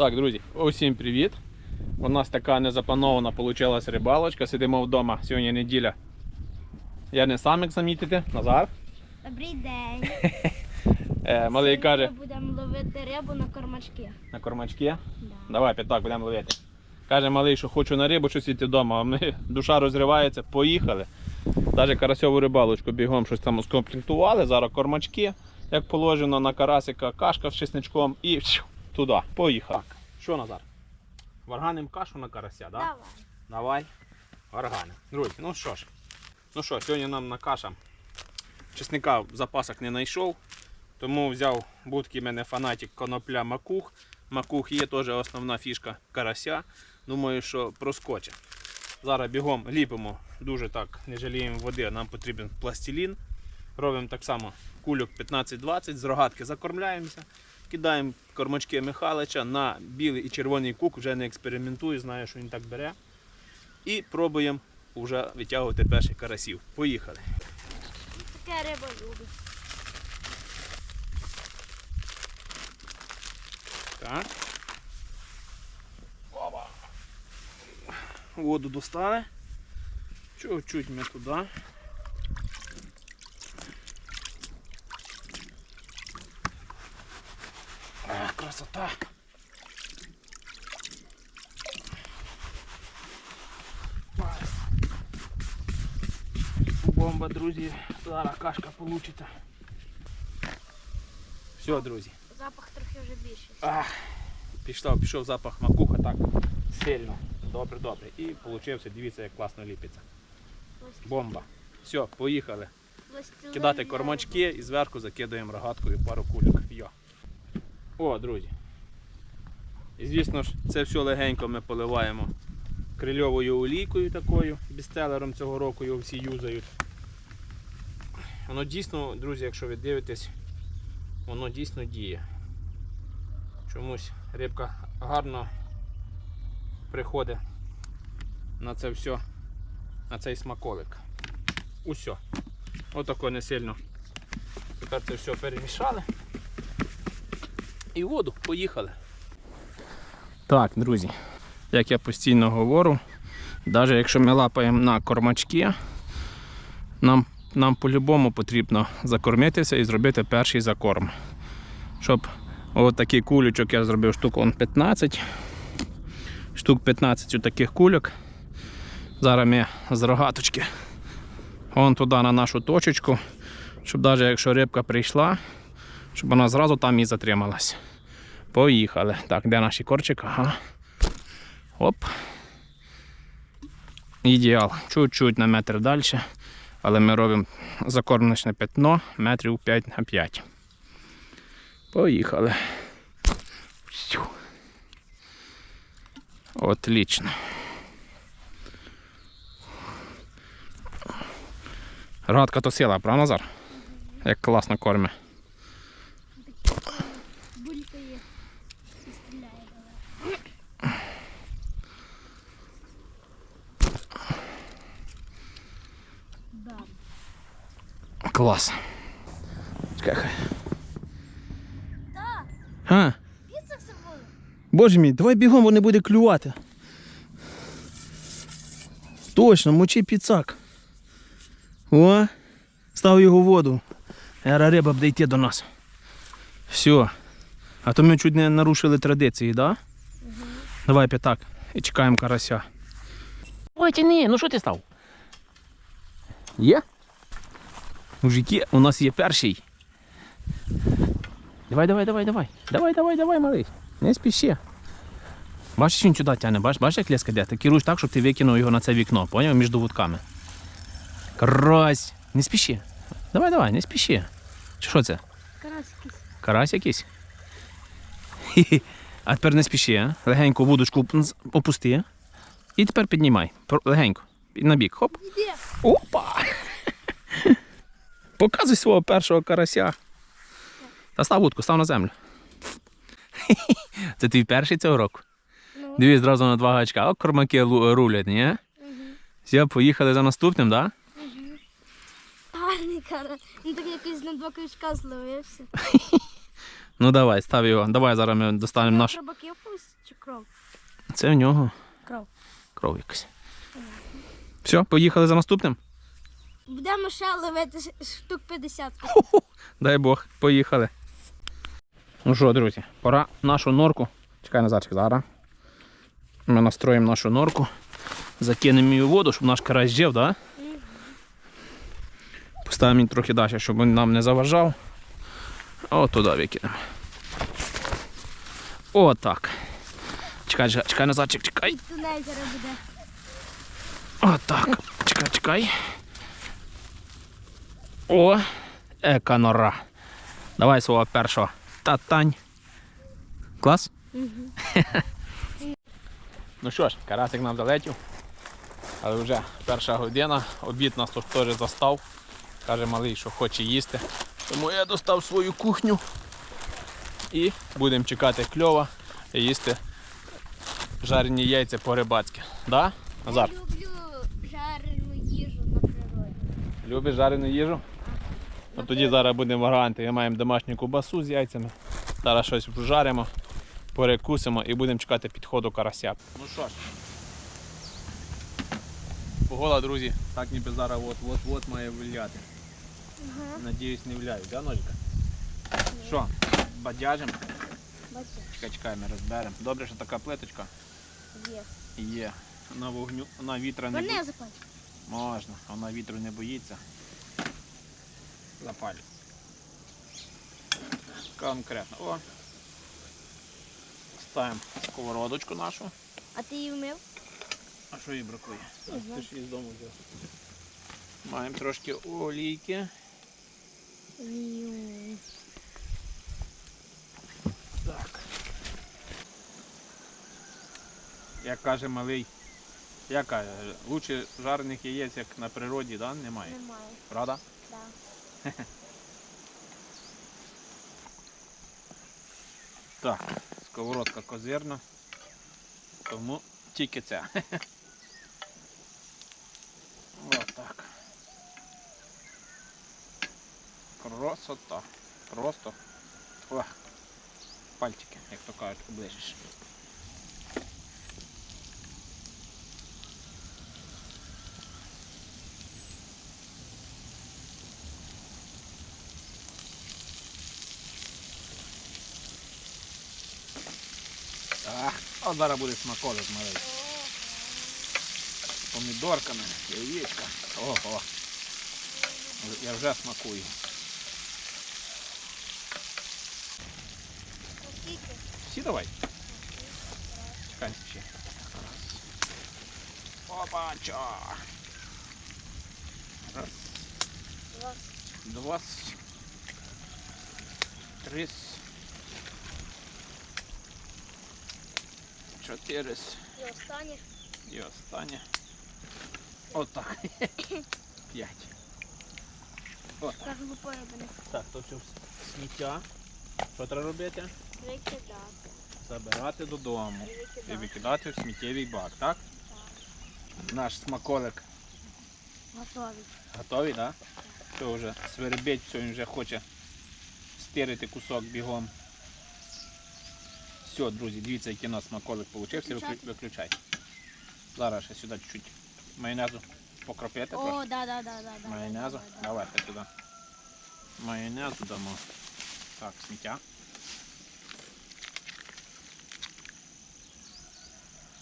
Так, друзі, усім привіт. У нас така незапланована вийшла рибалочка. Сидимо вдома, сьогодні неділя. Я не сам, як замітите, Назар. Добрий день. Е, малий Сьогодні каже будемо ловити рибу на кормачки. на кормачки. Да. Давай, п'ятак, будемо ловити. Каже малий, що хочу на рибу щось іти вдома, а ми душа розривається, поїхали. Навіть карасьову рибалочку бігом щось там скомплектували. Зараз кормачки, як положено, на карасика, кашка з чесничком і туди. Поїхав. Що Назар? Варганим кашу на карася, так? Да? Давай. Давай. Органи. Друзі, ну що ж. Ну що, сьогодні нам на каша. Чесника в запасах не знайшов. Тому взяв будки мене фанатик конопля макух. Макух є теж основна фішка карася. Думаю, що проскочить. Зараз бігом ліпимо, дуже так не жаліємо води, нам потрібен пластилін. Робимо так само кульок 15-20, з рогатки закормляємося. Кидаємо кормачки Михайлича на білий і червоний кук, вже не експериментую, знаю, що він так бере. І пробуємо вже витягувати перших карасів. Поїхали. Таке риба любить. Так. Воду достали. Чуть-чуть ми туди. Красота. Бомба, друзі. Зараз кашка получиться. Все, друзі. Запах трохи вже більший. Ах, пішов, пішов запах макуха так сильно. Добре, добре. І получився, дивіться, як класно ліпиться. Бомба. Все, поїхали. Кидати кормачки і зверху закидаємо рогаткою пару кульок. О, друзі. І звісно ж, це все легенько ми поливаємо крильовою олійкою такою, бестселером цього року його всі юзають. Воно дійсно, друзі, якщо ви дивитесь, воно дійсно діє. Чомусь рибка гарно приходить на це все, на цей смаколик. Усьо. Отако не сильно. Тепер це все перемішали. І воду поїхали. Так, друзі, як я постійно говорю, навіть якщо ми лапаємо на кормачки, нам, нам по-любому потрібно закормитися і зробити перший закорм. Щоб от такий кулючок я зробив штук он 15. Штук 15 таких кульок. Зараз ми з рогаточки Вон туди на нашу точечку, щоб навіть якщо рибка прийшла, щоб вона зразу там і затрималась. Поїхали. Так, де наші корчик? Ага. Оп. Ідеал. Чуть-чуть на метр далі. Але ми робимо закормочне пятно метрів 5 на 5. Поїхали. Отлично. Радка то сила, правда, Назар? Як класно корме. Булькає і стріляє давай. Бам. Клас. Чекай. А, боже мій, давай бігом, бо не буде клювати. Точно, мочи піцак. О, став його в воду. Ера риба буде йти до нас. Все. А то ми чуть не нарушили традиції, да? Давай п'ятак. І чекаємо карася. Ой, тяни, ну що ти став? Є? Мужики, у нас є перший. Давай, давай, давай, давай. Давай, давай, давай, малий. Не спіши. Бачиш, він сюди тягне, бачиш, бачиш, як леска йде? Ти керуєш так, щоб ти викинув його на це вікно, поняв? Між вудками. Карась! Не спіши. Давай, давай, не спіши. Чи що це? Карась якийсь? Хі-хі. А тепер не спіши, а? легенько вудочку опусти. І тепер піднімай. Легенько. На бік. Хоп. Опа! Показуй свого першого карася. Та став вудку, став на землю. Це твій перший цього року. Ну. Дивись зразу на два гачка. О, кормаки рулять, ні? Угу. Все, поїхали за наступним, так? Да? Гарний карась. Він так якось на два крючка зловився. Ну давай, став його. Давай зараз ми достанемо наш. Рибаків пусть. кров. Це в нього Кров. кров якась. Все, поїхали за наступним. Будемо ще ловити штук 50. Дай Бог, поїхали. Ну що, друзі, пора нашу норку. Чекай назадчик зараз. Ми настроїмо нашу норку. Закинемо її у воду, щоб наш карась жив, да? Поставимо її трохи далі, щоб він нам не заважав. О, туди викинемо. О, так. Чекай, чекай, чекай назадчик, чекай. Тунель зараз буде. О, так. Чекай, чекай. О, ека нора. Давай свого першого. Татань. Клас? ну що ж, карасик нам залетів. Але вже перша година. Обід нас тут теж застав. Каже малий, що хоче їсти. Тому я достав свою кухню. І будемо чекати кльова і їсти жарені яйця по-рибацьки. Да? Назар? Я люблю жарену їжу на природі. Любиш жарену їжу? Ну тоді зараз будемо варіанти. Ми маємо домашню кубасу з яйцями. Зараз щось пожаримо, перекусимо і будемо чекати підходу карася. Ну що ж. Погода, друзі, так ніби зараз от-от-от має виляти. Ага. Надіюсь, не вляють, да, ножика? Що, бадяжимо? Чекай, чекай, ми розберемо. Добре, що така плиточка є. є. На вогню, на вітра не Верни бо- запаль. Можна, вона вітру не боїться. Запалю. Конкретно. О. Ставимо сковородочку нашу. А ти її вмив? А що їй бракує? А. Ти ж її з дому взяв. Маємо трошки олійки. Так. Як каже малий, як каже, лучше жарених яєць, як на природі, да? немає. Немає. Правда? Да. Так, сковородка козирна. Тому тільки це. Отак. Красота. Просто. О, пальчики, як то кажуть, оближиш. от зараз буде смаколик малий. З помідорками, яєчка. Ого. Я вже смакую. Скільки? Всі давай. Чекай ще. Опача. Раз, Два. два, три, Чотири І останнє. і останнє. Отак. П'ять. Так, то все сміття. Що треба робити? Викидати. Забирати додому. І І викидати. в сміттєвий бак, так? Наш смаколик Готові. готовий, так? Все вже свербить, все, він вже хоче стирити кусок бігом. Все, друзі, дивіться, який у нас смаколик вийшов. Виключати? Виключай. Зараз ще сюди чуть-чуть майонезу покропити. О, да, да, да, да. Майонезу. да, да, да. Давайте сюди. Майонезу дамо. Так, сміття.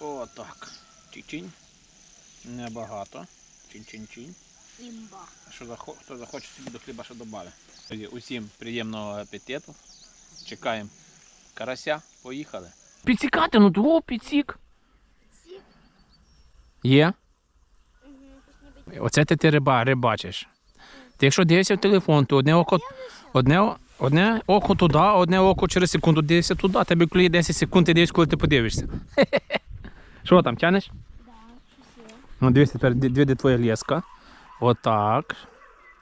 О, так. Чик-чинь. Небагато. Чин-чин-чин. Що захо... Хто захоче собі до хліба ще. Друзі, Усім приємного апетиту. Чекаємо карася. Поїхали. Підсікати, ну того підсік. Сік. Є. Оце ти, ти риба, рибачиш. Ти якщо дивишся в телефон, то одне око, одне, одне око туди, одне око через секунду дивишся туди, тебе клює 10 секунд, ти дивишся, коли ти подивишся. Що там, тянеш? Є. Ну, дивись тепер, дві де твоя леска. Отак.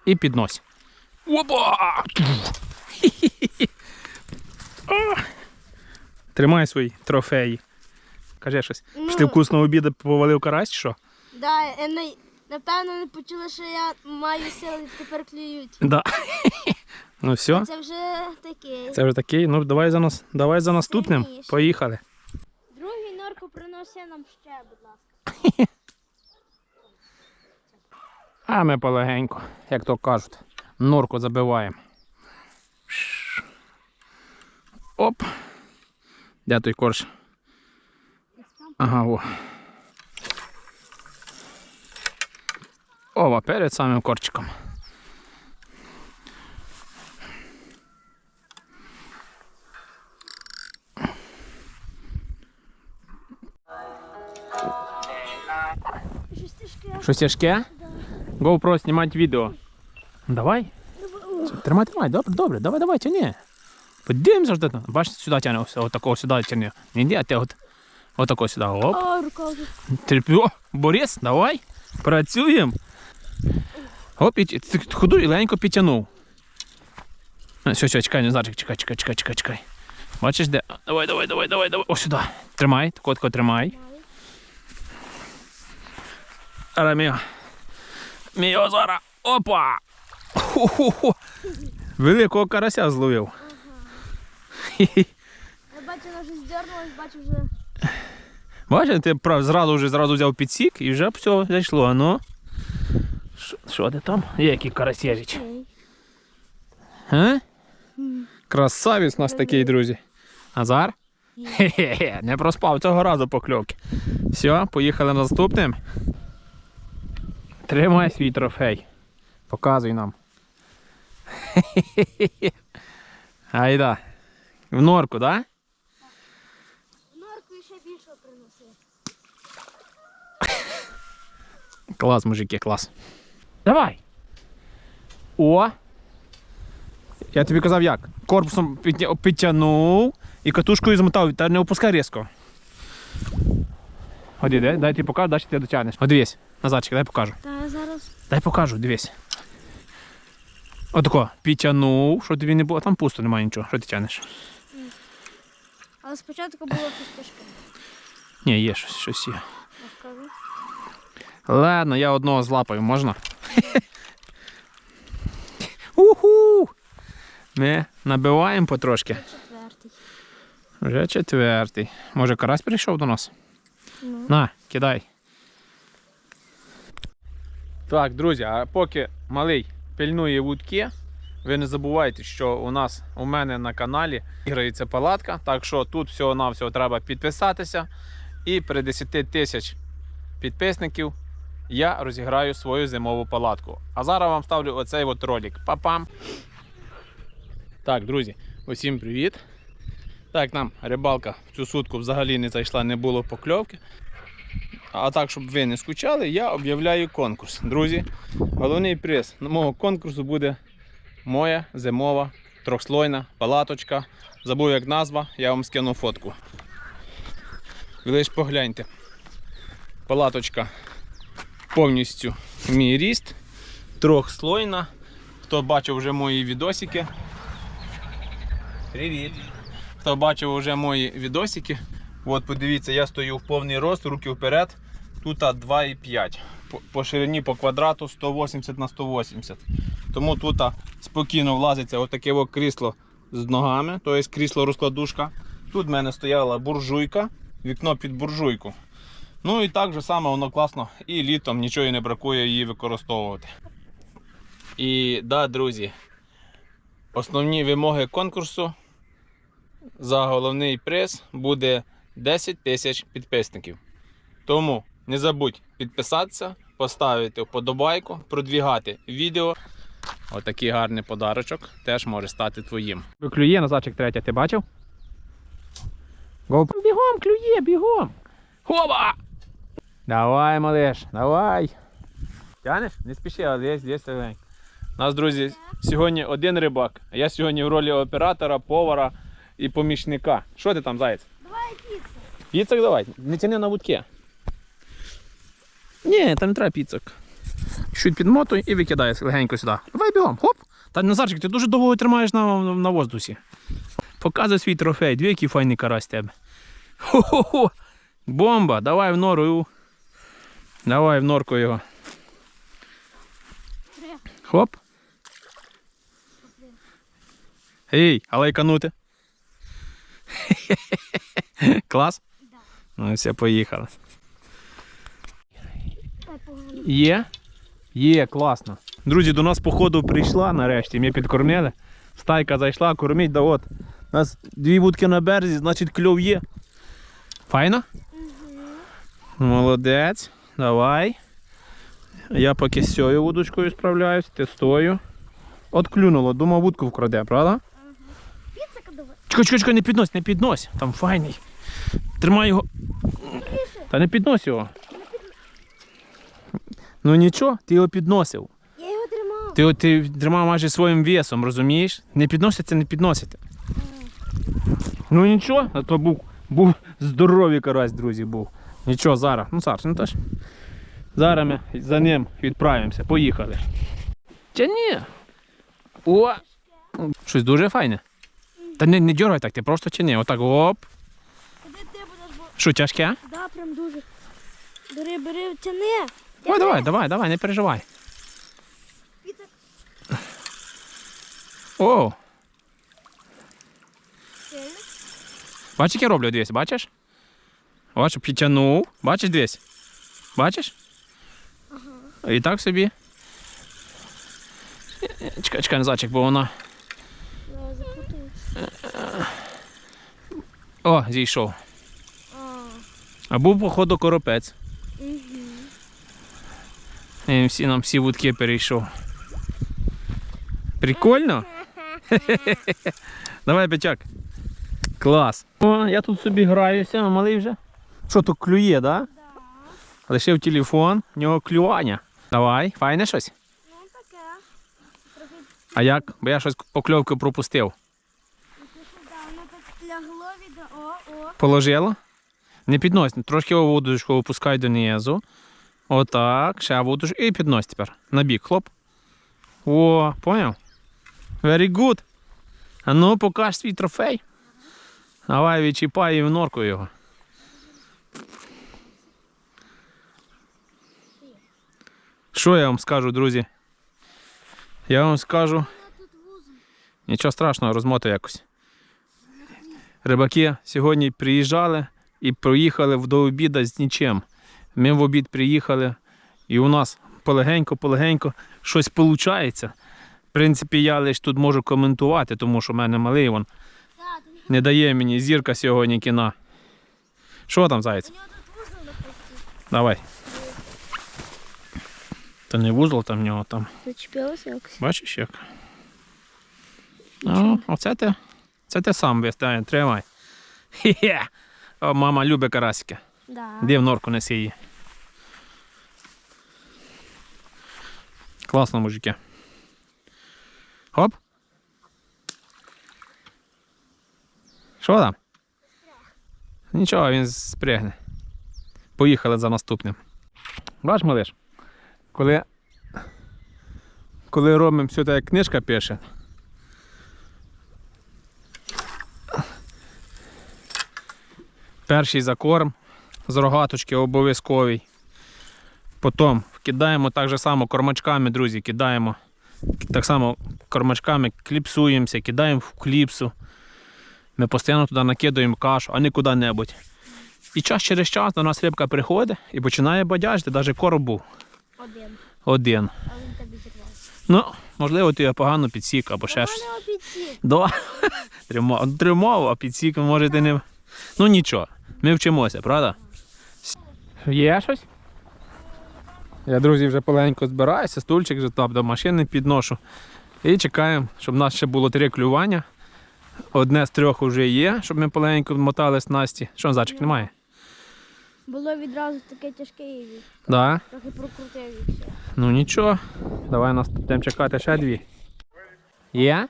І піднось. Опа! А! Тримай свої трофеї. Кажи щось. Ну. Після вкусного обіду повалив карась, чи що? Да, не, напевно не почула, що я маю сили, тепер клюють. Да. ну все. Це вже таке. Це вже такий. Ну давай за нас, давай за наступним. Сильніше. Поїхали. Другий норку приноси нам ще, будь ласка. А ми полегенько, як то кажуть, норку забиваємо. Оп. Де той корж? Ага, о. Ова, перед самим корчиком. Щось тяжке. GoPro знімати відео. Давай. Тримай, тримай, добре, добре, давай, давай, тяни. Подивимося, що ти там. Бачиш, сюди тягне, ось, отакого сюди тягне. Не йди, а ти от, отако сюди. Оп. О, рука вже. Терпі. О, Борис, давай. Працюємо. Оп, і ходу і легенько підтягнув. Все, все, чекай, Назарчик, чекай, чекай, чекай, чекай, чекай. Бачиш де? Давай, давай, давай, давай, давай. О, сюди. Тримай, тако, тако, тримай. Ара міо. Міо зараз. Опа! Ху-ху-ху. Великого карася зловив. Я бачу, вона вже здернулась, бачу вже. Бачиш, ти прав, зразу вже зразу взяв підсік і вже все зайшло. А Ну. Що- ти там? Є який карасєжич. Окей. А? Красавець у нас такий, друзі. Азар? Хе-хе-хе, не проспав цього разу покльовки. Все, поїхали наступним. Тримай свій трофей. Показуй нам. Айда. В норку, так? Да? Норку ще більше приноси. Клас, мужики, клас. Давай. О. Я тобі казав як. Корпусом підтягнув і катушкою змотав, та не опускай різко. Ходи, дай, дай ти покажу, далі ти дотягнеш. О, дивись, Назарчик, дай покажу. Та зараз. Дай покажу, дивись. Отако, підтягнув, щоб тобі не було. Там пусто, немає нічого. Що ти тягнеш? Але спочатку було щось тяжке. Ні, є щось, щось є. Скажу. Ладно, я одного злапаю, можна? Уху! Ми набиваємо потрошки. Четвертий. Вже четвертий. Може карась прийшов до нас? Ну. На, кидай. Так, друзі, а поки малий пильнує вудки, ви не забувайте, що у нас у мене на каналі грається палатка. Так що тут всього-навсього треба підписатися. І при 10 тисяч підписників я розіграю свою зимову палатку. А зараз вам ставлю оцей от ролик. Па-пам! Так, друзі, усім привіт! Так, нам рибалка в цю сутку взагалі не зайшла, не було покльовки. А так, щоб ви не скучали, я об'являю конкурс. Друзі, головний приз мого конкурсу буде моя зимова трьохслойна палаточка. Забув як назва, я вам скину фотку. Ви лиш погляньте. Палаточка повністю мій ріст, трьохслойна. Хто бачив вже мої відосики. Привіт! Хто бачив вже мої відосики, от подивіться, я стою в повний рост, руки вперед. Тут 2,5. По, по ширині по квадрату 180 на 180. Тому тут спокійно влазиться отаке о крісло з ногами, тобто крісло розкладушка. Тут в мене стояла буржуйка, вікно під буржуйку. Ну і так же саме воно класно і літом нічого не бракує її використовувати. І да, друзі, основні вимоги конкурсу за головний приз буде 10 тисяч підписників. Тому не забудь підписатися, поставити вподобайку, продвігати відео. Отакий гарний подарочок теж може стати твоїм. Клює назадчик третя, ти бачив? GoPro. Бігом, клює, бігом. Хоба! Давай, малиш, давай. Тянеш? Не спіши, але є, є. У нас, друзі, сьогодні один рибак, а я сьогодні в ролі оператора, повара і помічника. Що ти там, заяць? Давай піцу. Піцок давай, не тяни на вудки. Ні, там не треба піцок. Чуть підмотуй і викидай легенько сюди. Давай бігом, хоп. Та Назарчик, ти дуже довго тримаєш на, на воздусі. Показуй свій трофей, дві який файний карась тебе. Хо-хо-хо. Бомба, давай в нору. Давай в норку його. Хоп. Ей, а лайканути. Клас? Ну, все, поїхали. Є? Є, класно. Друзі, до нас походу прийшла нарешті. Ми підкормили. Стайка зайшла, кормить, да от. У нас дві вудки на березі, значить кльов є. Файно? Молодець. Давай. Я поки з цією вудочкою справляюсь, тою. От клюнуло, думав вудку вкраде, правда? Давай. Чекай, чекай, чекай, не піднось, не піднось. Там файний. Тримай його. Та не піднось його. Ну нічого, ти його підносив. Я його тримав. Ти, ти тримав майже своїм весом, розумієш? Не підноситься, не підносите. Ну нічого, а то був, був здоровий карась, друзі, був. Нічого, зараз. Ну, Саш, ну то ж. Зараз ми за ним відправимося. Поїхали. Чи ні? О! Щось дуже файне. Та не, не дергай так, ти просто тяни. Отак оп. Що, тяжке? Да, прям дуже. Бери, бери, тяни. Ой, давай, давай, давай, не переживай. О, бачиш, як я роблю, дивись, бачиш? Бачиш, підтягнув. Бачиш, дивись? Бачиш? І так собі. Чекай, чекай, назадчик, бо вона. О, зійшов. А був, походу, коропець. І всі нам всі вудки перейшов. Прикольно? Давай, Петяк. Клас. О, я тут собі граюся, а малий вже. Що тут клює, да? Да. Лишив телефон, в нього клювання. Давай, файне щось. Ну таке. Трохи А як? Бо я щось покльовки пропустив. воно так лягло від... О, о. Положило? Не піднось, трошки вудочку опускай донизу. Отак, ще вудочку і піднось тепер. На бік, хлоп. О, поняв? Very good. А ну, покаж свій трофей. Давай відчіпай і в норку його. Що я вам скажу, друзі? Я вам скажу. Нічого страшного, розмотаю якось. Рибаки сьогодні приїжджали і проїхали до обіду з нічим. Ми в обід приїхали, і у нас полегенько-полегенько щось виходить. В принципі, я лише тут можу коментувати, тому що в мене малий вон не дає мені зірка сьогодні кіна. Що там, зайць? у нього тут вузол напустив. Давай. Та не вузол там в нього там. Зачепилося якось? Бачиш як? О, оце ти, це ти сам вистає, тримай. Хе-хе. Мама любить карасики. Да. Де в норку неси її. Класно, мужики. Хоп. Що там? Нічого, він спрягне. Поїхали за наступним. Бач, малиш, коли, коли робимо все так, як книжка пише. Перший закорм з рогаточки обов'язковий. Потім кидаємо так же само кормачками, друзі, кидаємо. Так само кормачками кліпсуємося, кидаємо в кліпсу. Ми постійно туди накидаємо кашу, а не куди-небудь. І час через час до нас рибка приходить і починає бадяжити, навіть короб був Один. один. А він тобі зірвався. Ну, можливо, ти його погано підсік або ще щось. Да. Тримав, тримав, а підсік може ти не. Ну нічого, ми вчимося, правда? Є щось? Я, друзі, вже поленько збираюся, стульчик вже там до машини підношу. І чекаємо, щоб в нас ще було три клювання. Одне з трьох вже є, щоб ми поленько мотали снасті. Що, зайчик, немає? Було відразу таке тяжке і Да. трохи прокрутив і все. Ну нічого. Давай нас будемо чекати ще дві. Є?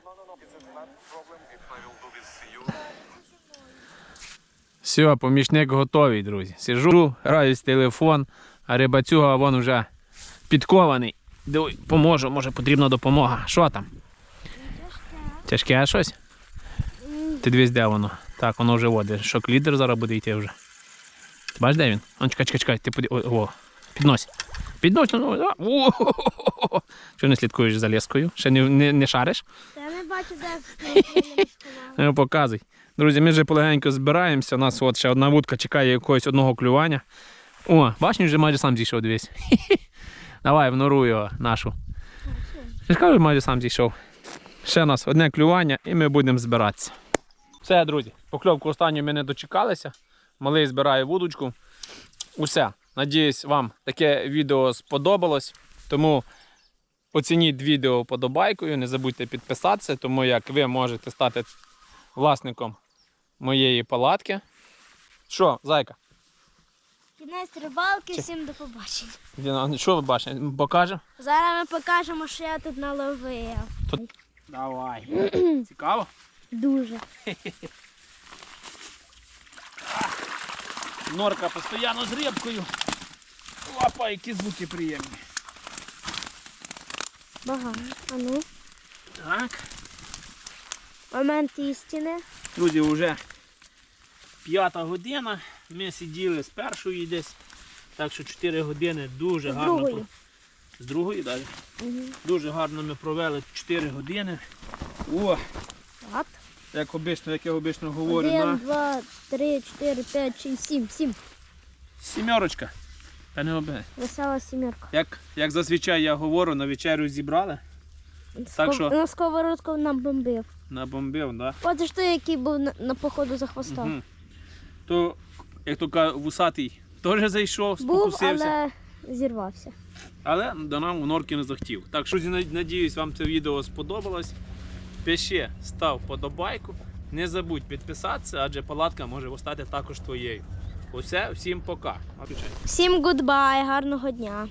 Все, помічник готовий, друзі. Сижу, граю з телефон, а рибацюга вон вже підкований. Диви, поможу, може потрібна допомога. Що там? Тяжке щось? Ти дивись, де воно. Так, воно вже води. Шок лідер зараз буде йти вже. Ти бачиш, де він? Он, чекай, чекай, чекай, ти поди... О, о, піднось. Піднось, ну, о, о, о, Що не слідкуєш за лескою? Ще не, не, не шариш? Та я не бачу, де. Ну, показуй. Друзі, ми вже полегенько збираємося. У нас от ще одна вудка чекає якогось одного клювання. О, бачиш, вже майже сам зійшов, дивись. Давай, внуруй його нашу. Кажу, майже сам зійшов. Ще у нас одне клювання і ми будемо збиратися. Все, друзі, покльовку останню ми не дочекалися. Малий збирає вудочку. Усе. Надіюсь, вам таке відео сподобалось. Тому оцініть відео подобайкою, не забудьте підписатися, тому як ви можете стати власником моєї палатки. Що, зайка? Кінець рибалки, всім до побачення. Діна, Що ви бачите? Покажемо? Зараз ми покажемо, що я тут наловив. Давай. Цікаво? Дуже. Норка постійно з рибкою. Лапа, які звуки приємні. Багато. А ну. Так. Момент істини. Друзі, вже п'ята година. Ми сиділи з першої десь. Так що 4 години дуже З гарно. другої. З другої, так. Угу. Дуже гарно ми провели 4 години. О, Так. як обично, як я обично говорю, Один, на два, три, чотири, п'ять, шість, сім, сім. сімерочка. Та не обе. Весела сімерка. Як, як зазвичай я говорю, на вечерю зібрали, Так що? На сковородку нам бомбив. набомбив, да? От ж той, який був на, на походу за хвостом. Мгм. То, як то кажуть, вусатий теж зайшов, Був, спокусився. але зірвався. Але до нам у норки не захотів. Так що, друзі, надіюсь, вам це відео сподобалось. Пиши, став подобайку. Не забудь підписатися, адже палатка може стати також твоєю. Усе, всім пока. Всім гудбай, гарного дня.